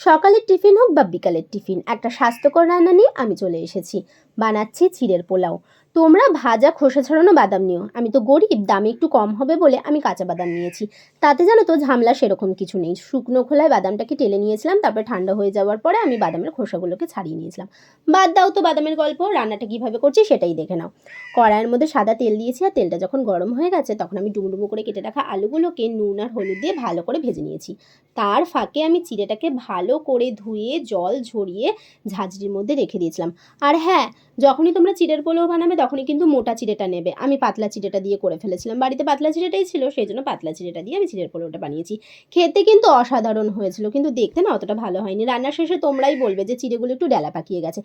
সকালের টিফিন হোক বা বিকালের টিফিন, একটা স্বাস্থ্যকর রান্না নিয়ে আমি চলে এসেছি। বানাচ্ছি চিড়ের পোলাও। তোমরা ভাজা খোসা ছাড়ানো বাদাম নিও। আমি তো গরিব, দামে একটু কম হবে বলে আমি কাঁচা বাদাম নিয়েছি। তাতে জানো তো ঝামলা সেরকম কিছু নেই। শুকনো খোলায় বাদামটাকে টেলে নিয়েছিলাম, তারপরে ঠান্ডা হয়ে যাওয়ার পরে আমি বাদামের খোসাগুলোকে ছাড়িয়ে নিয়েছিলাম। বাদ দাও তো বাদামের গল্প, রান্নাটা কীভাবে করছি সেটাই দেখে নাও। কড়াইয়ের মধ্যে সাদা তেল দিয়েছি আর তেলটা যখন গরম হয়ে গেছে তখন আমি ডুমডুমো করে কেটে রাখা আলুগুলোকে নুন আর হলুদ দিয়ে ভালো করে ভেজে নিয়েছি। তার ফাঁকে আমি চিড়েটাকে ভালো করে ধুয়ে, জল ঝরিয়ে ঝাঁঝরির মধ্যে রেখে দিয়েছিলাম। আর হ্যাঁ যখনই তোমরা চিড়ের পোলাও বানাবে, তখনই কিন্তু মোটা চিড়েটা নেবে। আমি পাতলা চিড়েটা দিয়ে করে ফেলেছিলাম। বাড়িতে পাতলা চিড়েটাই ছিল, সেই জন্য পাতলা চিড়েটা দিয়ে আমি চিড়ের পোলাওটা বানিয়েছি। খেতে কিন্তু অসাধারণ হয়েছিল, কিন্তু দেখতে না অতটা ভালো হয়নি। রান্নার শেষে তোমরাই বলবে যে চিড়েগুলো একটু ডেলা পাকিয়ে গেছে।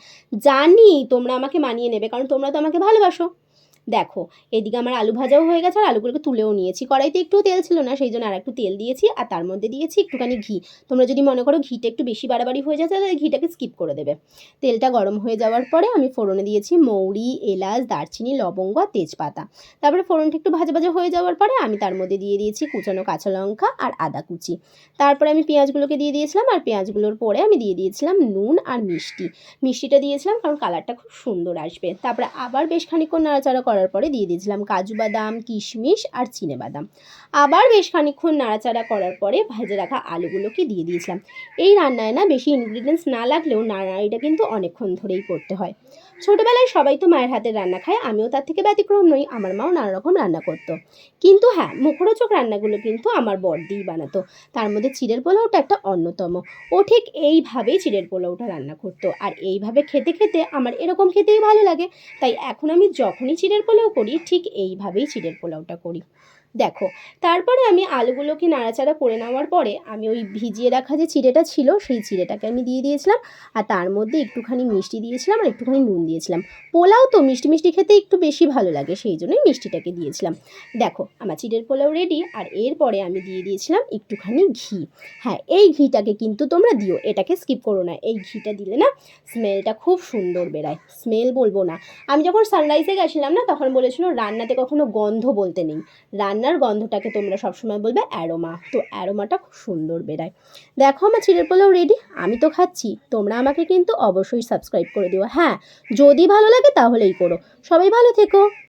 জানি তোমরা আমাকে মানিয়ে নেবে, কারণ তোমরা তো আমাকে ভালোবাসো। দেখো, এদিকে আমার আলু ভাজাও হয়ে গেছে আর আলুগুলোকে তুলেও নিয়েছি। কড়াইতে একটু তেল ছিল না, সেই জন্য আর একটু তেল দিয়েছি আর তার মধ্যে দিয়েছি একটুখানি ঘি। তোমরা যদি মনে করো ঘিটা একটু বেশি বাড়াবাড়ি হয়ে যাচ্ছে তাহলে ঘিটাকে স্কিপ করে দেবে। তেলটা গরম হয়ে যাওয়ার পরে আমি ফোড়নে দিয়েছি মৌরি, এলাচ, দারচিনি, লবঙ্গ আর তেজপাতা। তারপরে ফোড়নটা একটু ভাজা ভাজা হয়ে যাওয়ার পরে আমি তার মধ্যে দিয়ে দিয়েছি কুচানো কাঁচা লঙ্কা আর আদা কুচি। তারপরে আমি পেঁয়াজগুলোকে দিয়ে দিয়েছিলাম আর পেঁয়াজগুলোর পরে আমি দিয়ে দিয়েছিলাম নুন আর মিষ্টি। মিষ্টিটা দিয়েছিলাম কারণ কালারটা খুব সুন্দর আসবে। তারপরে আবার বেশ খানিক্ষণ নাড়াচাড়া করার পরে দিয়ে দিয়েছিলাম কাজু বাদাম, কিশমিশ আর চিনে বাদাম। আবার বেশ খানিক্ষণ নাড়াচাড়া করার পরে ভেজে রাখা আলুগুলোকে দিয়ে দিয়েছিলাম। এই রান্নায় না বেশি ইনগ্রিডিয়েন্টস না লাগলেও নাড়াড়িটা কিন্তু অনেকক্ষণ ধরেই করতে হয়। ছোটোবেলায় সবাই তো মায়ের হাতের রান্না খায়, আমিও তার থেকে ব্যতিক্রম নই, আমার মাও নানা রকম রান্না করতো। কিন্তু হ্যাঁ মুখরোচক রান্নাগুলো কিন্তু আমার বড়দিই বানাতো। তার মধ্যে চিড়ের পোলাওটা একটা অন্যতম। ও ঠিক এইভাবেই চিড়ের পোলাওটা রান্না করতো। আর এইভাবে খেতে খেতে আমার এরকম খেতেই ভালো লাগে। তাই এখন আমি যখনই চিড়ের পোলাও করি ঠিক এইভাবেই চিড়ের পোলাওটা করি। দেখো, তারপরে আমি আলুগুলোকে নাড়াচাড়া করে নেওয়ার পরে আমি ওই ভিজিয়ে রাখা যে চিড়েটা ছিল, সেই চিড়েটাকে আমি দিয়ে দিয়েছিলাম। আর তার মধ্যে একটুখানি মিষ্টি দিয়েছিলাম আর একটুখানি নুন দিয়েছিলাম। পোলাও তো মিষ্টি মিষ্টি খেতে একটু বেশি ভালো লাগে, সেই জন্যই মিষ্টিটাকে দিয়েছিলাম। দেখো, আমার চিড়ের পোলাও রেডি আর এরপরে আমি দিয়ে দিয়েছিলাম একটুখানি ঘি। হ্যাঁ এই ঘিটাকে কিন্তু তোমরা দিও, এটাকে স্কিপ করো না। এই ঘিটা দিলে না স্মেলটা খুব সুন্দর বেরায়। স্মেল বলব না। আমি যখন সানরাইজে গেছিলাম না, তখন বলেছিল রান্নাতে কখনো গন্ধ বলতে নেই। রান্নার গন্ধটাকে তোমরা সবসময় বলবে অ্যারোমা। তো অ্যারোমাটা খুব সুন্দর বেরায়। দেখো আমার চিড়ের পোলাও রেডি আমি তো খাচ্ছি। তোমরা আমাকে কিন্তু অবশ্যই সাবস্ক্রাইব করে দিও। হ্যাঁ যদি ভালো লাগে তাহলেই করো। সবাই ভালো থেকো।